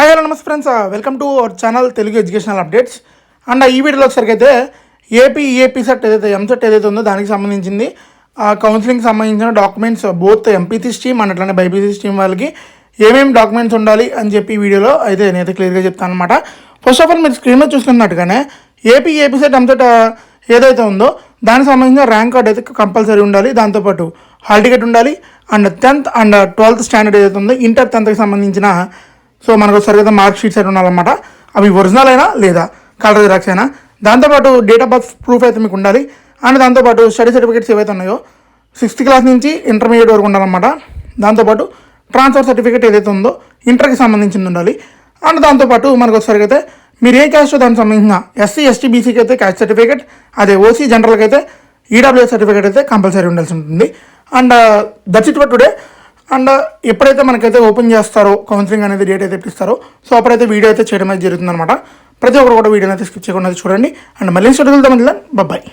Hi hello నమస్తే friends welcome to our channel Telugu educational updates and ఈ వీడియోలో వచ్చరికి అయితే ఏపీ ఈఏపీ సెట్ ఏదైతే ఎంసెట్ ఏదైతే ఉందో దానికి సంబంధించింది ఆ కౌన్సిలింగ్ సంబంధించిన documents both MPC stream and అట్లానే బైపీసీ స్ట్రీమ్ వాళ్ళకి ఏమేమి డాక్యుమెంట్స్ ఉండాలి అని చెప్పి వీడియోలో అయితే నేనైతే క్లియర్గా చెప్తాను అనమాట ఫస్ట్ ఆఫ్ ఆల్ మీరు స్క్రీన్ మీద చూసుకున్నట్టుగానే ఏపీ ఏపీ సెట్ ఎంసెట్ ఏదైతే ఉందో దానికి సంబంధించిన ర్యాంక్ కార్డ్ అయితే కంపల్సరీ ఉండాలి. దాంతోపాటు హాల్ టికెట్ ఉండాలి. And tenth and twelfth standard ఏదైతే ఉందో ఇంటర్ టెన్త్కి సంబంధించిన సో మనకు సరిగ్గా మార్క్ షీట్స్ అయితే ఉండాలన్నమాట అవి ఒరిజినల్ అయినా లేదా కలర్ జిరాక్స్ అయినా. దాంతోపాటు డేట్ ఆఫ్ బర్త్ ప్రూఫ్ అయితే మీకు ఉండాలి. అండ్ దాంతోపాటు స్టడీ సర్టిఫికేట్స్ ఏవైతే ఉన్నాయో సిక్స్త్ క్లాస్ నుంచి ఇంటర్మీడియట్ వరకు ఉండాలన్నమాట. దాంతోపాటు ట్రాన్స్ఫర్ సర్టిఫికేట్ ఏదైతే ఉందో ఇంటర్కి సంబంధించింది ఉండాలి. అండ్ దాంతోపాటు మనకు ఒకసారి అయితే మీరు ఏ క్యాస్ట్ దానికి సంబంధించిన ఎస్సీ ఎస్టీ బీసీకి అయితే క్యాస్ట్ సర్టిఫికేట్ అదే ఓసీ జనరల్కి అయితే ఈడబ్ల్యూఎస్ సర్టిఫికేట్ అయితే కంపల్సరీ ఉండాల్సి ఉంటుంది. And that's it for today and ఎప్పుడైతే మనకైతే ఓపెన్ చేస్తారో కౌన్సిలింగ్ అనేది డేట్ అయితే ఇప్పిస్తారో సో అప్పుడైతే వీడియో అయితే చేయడం అయితే జరుగుతుందన్నమాట. ప్రతి ఒక్కరు కూడా వీడియోని అయితే స్కిప్ చేయకుండా చూడండి. అండ్ మళ్ళీ స్టూడియోతో మళ్ళీ బాయ్